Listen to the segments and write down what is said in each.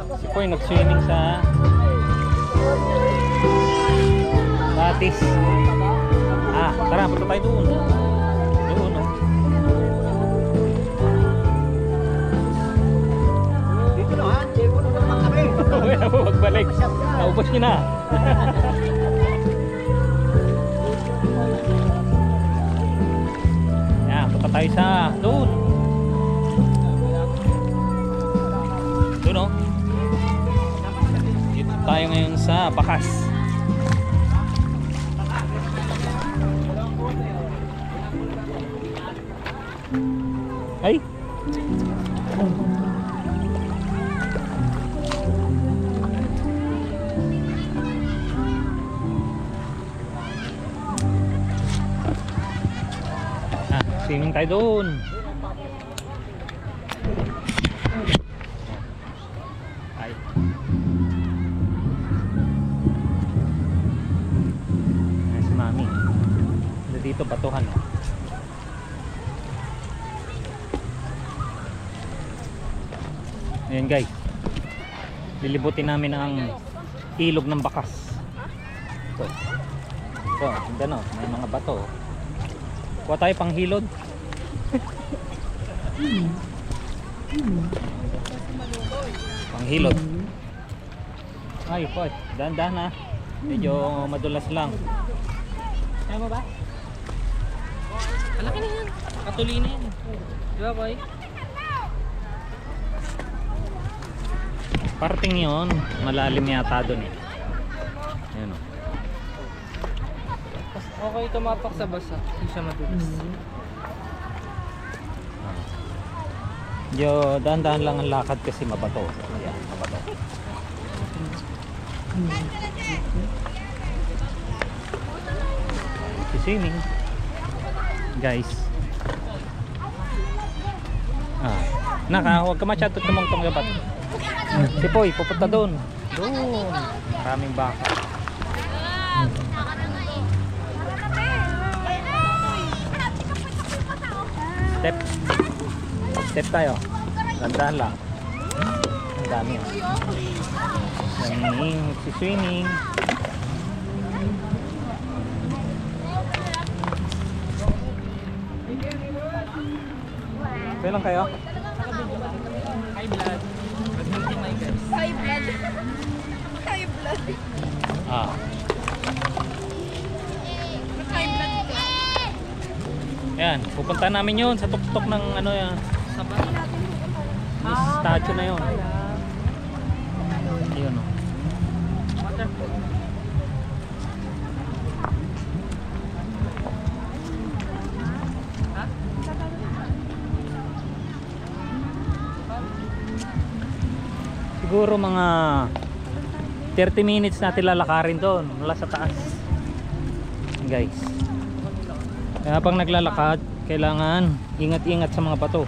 Si Koy nag-swimming sa Batis. Ah, tara, punta tayo doon. Doon, oh. Dito na ha, Diego na naman kami. Huwag balik. Naubos niyo na. Yan, punta tayo sa. Doon tayo ngayon sa Bakas. Ay! Ah, swimming tayo doon. Dito batuhan. Oh. Ayan guys. Lilibutin namin ang ilog ng bakas. Ito. Ito, ganda no. May mga bato. oh. Kuha tayo pang hilod. pang hilod. Ay, po. Dahan-dahan na. Medyo madulas lang. Mo ba? Malaki na yan. Katuloy na yan. Di ba, boy? Parting yon malalim yata doon eh. Oh. Mas okay tumapak sa basa. Hindi siya madulas. Medyo dahan-dahan lang ang lakad kasi mabato. Ayan, mabato. Si swimming. Guys. Ah. Naka, huwag ka masyado tumungtong gabat. Si Poy, pupunta doon. Doon. Maraming baka. Step. Step tayo. Tandaan lang. Ang dami. oh. Swimming, lang kayo? High blood. High blood. High blood. Ah. High blood. Yan, pupunta namin yun sa tuktok ng ano yan. Sa statue na yun. Siguro mga 30 minutes natin lalakarin doon mula sa taas. Guys. Kaya pag naglalakad, kailangan ingat-ingat sa mga bato.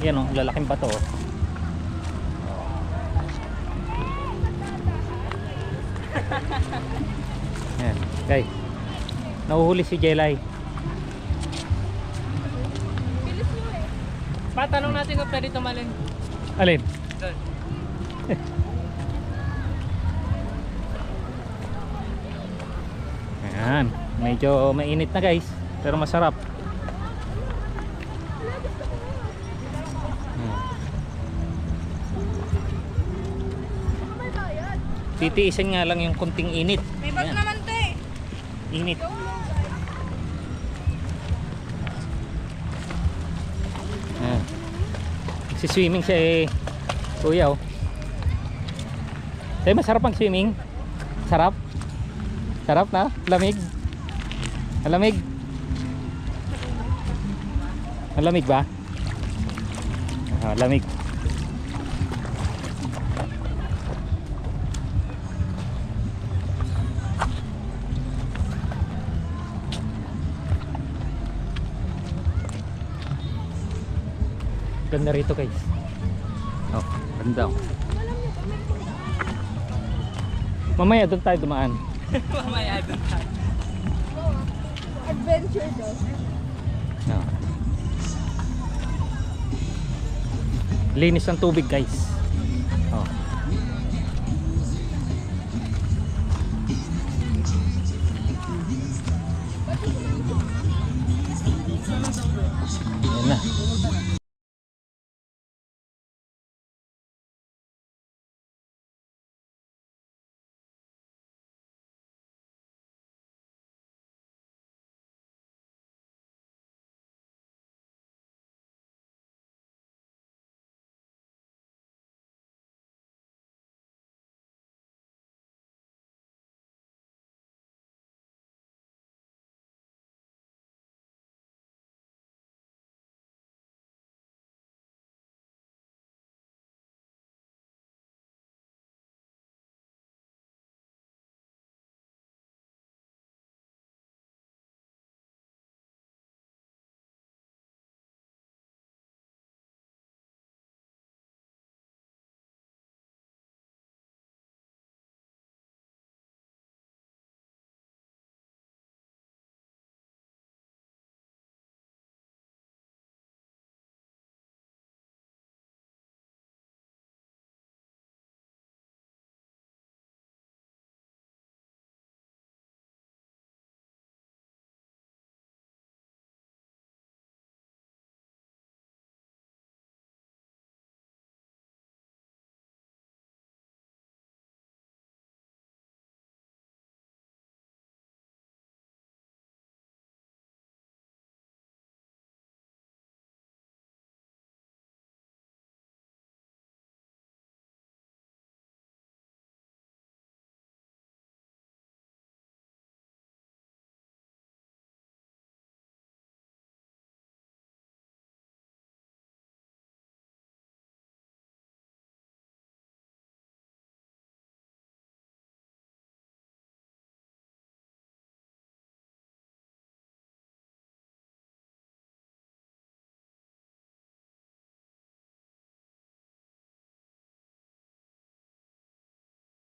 Yan oh, lalaking bato. oh. Yan, guys. Nahuhuli si Jelay. Pa, tanong natin kung pwede tumalin. Alin? Ayan, medyo mainit na guys, pero masarap. Hmm. Titiisin nga lang yung kunting init. May bag naman to eh. init. Ayan. Si swimming siya eh. Kuya oh. Eh, masarap ang swimming. Sarap. Sarap na. Lamig. Malamig. Malamig ba? Ah, lamig. Ganda rito guys. Oh, ganda. Mamaya doon tayo dumaan. Mamaya doon tayo. Adventure daw. No. Linis ng tubig guys. Oh.